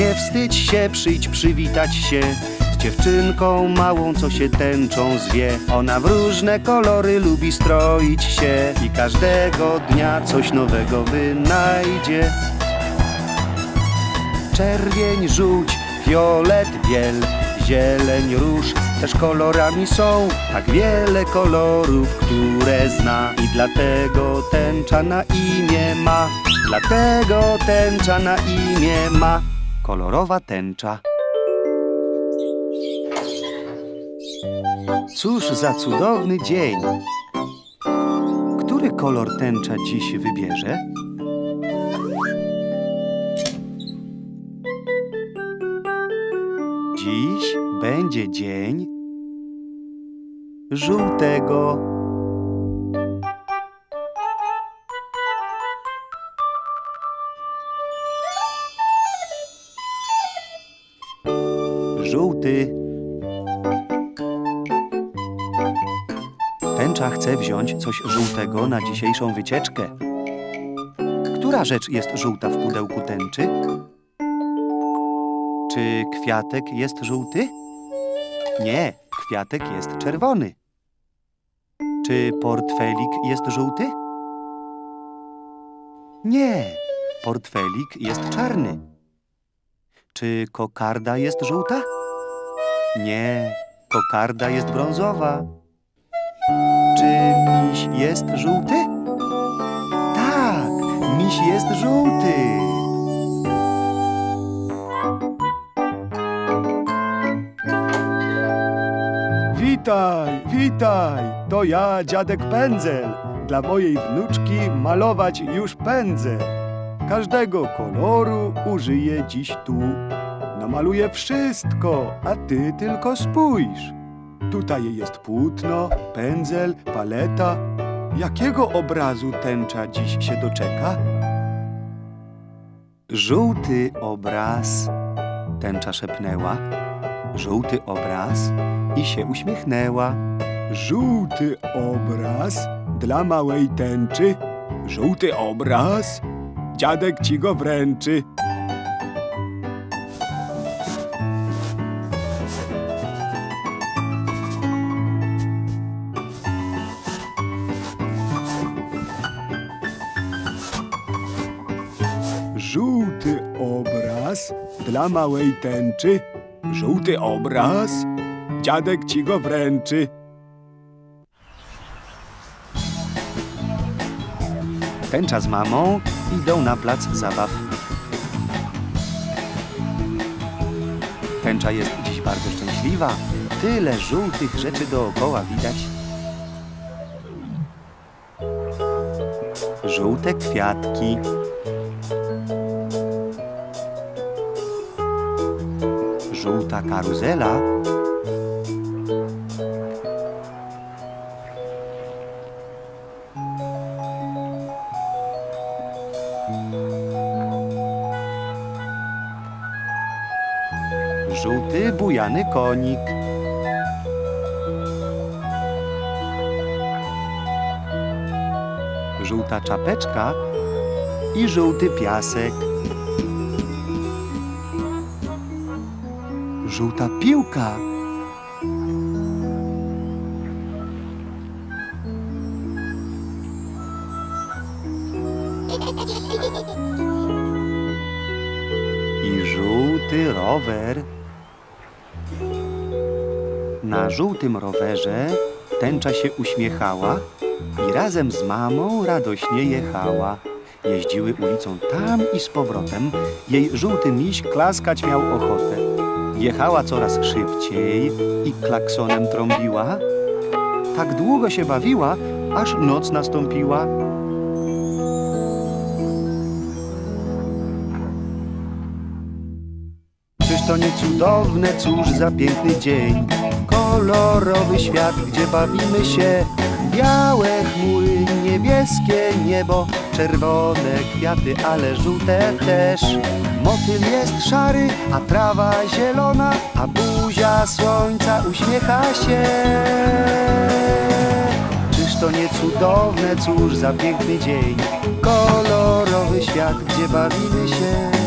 Nie wstydź się, przyjdź przywitać się z dziewczynką małą, co się tęczą zwie. Ona w różne kolory lubi stroić się i każdego dnia coś nowego wynajdzie. Czerwień, żółć, fiolet, biel, zieleń, róż też kolorami są tak wiele kolorów, które zna i dlatego tęcza na imię ma. Dlatego tęcza na imię ma. Kolorowa tęcza. Cóż za cudowny dzień. Który kolor tęcza dziś wybierze? Dziś będzie dzień żółtego. Żółty. Tęcza chce wziąć coś żółtego na dzisiejszą wycieczkę. Która rzecz jest żółta w pudełku tęczy? Czy kwiatek jest żółty? Nie, kwiatek jest czerwony. Czy portfelik jest żółty? Nie, portfelik jest czarny. Czy kokarda jest żółta? Nie, kokarda jest brązowa. Czy miś jest żółty? Tak, miś jest żółty. Witaj, witaj! To ja, dziadek Pędzel. Dla mojej wnuczki malować już pędzę. Każdego koloru użyję dziś tu. Namaluję wszystko, a ty tylko spójrz. Tutaj jest płótno, pędzel, paleta. Jakiego obrazu tęcza dziś się doczeka? Żółty obraz. Tęcza szepnęła. Żółty obraz i się uśmiechnęła. Żółty obraz dla małej tęczy. Żółty obraz, dziadek ci go wręczy. Żółty obraz dla małej tęczy. Żółty obraz, dziadek ci go wręczy. Tęcza z mamą idą na plac zabaw. Tęcza jest dziś bardzo szczęśliwa. Tyle żółtych rzeczy dookoła widać. Żółte kwiatki. Karuzela. Żółty bujany konik. Żółta czapeczka i żółty piasek. Żółta piłka. I żółty rower. Na żółtym rowerze tęcza się uśmiechała i razem z mamą radośnie jechała. Jeździły ulicą tam i z powrotem. Jej żółty miś klaskać miał ochotę. Jechała coraz szybciej i klaksonem trąbiła. Tak długo się bawiła, aż noc nastąpiła. Czyż to nie cudowne, cóż za piękny dzień Kolorowy świat, gdzie bawimy się Białe chmury, niebieskie niebo Czerwone kwiaty, ale żółte też. Motyl jest szary, a trawa zielona A buzia słońca uśmiecha się. Czyż to nie cudowne, cóż za piękny dzień Kolorowy świat, gdzie bawimy się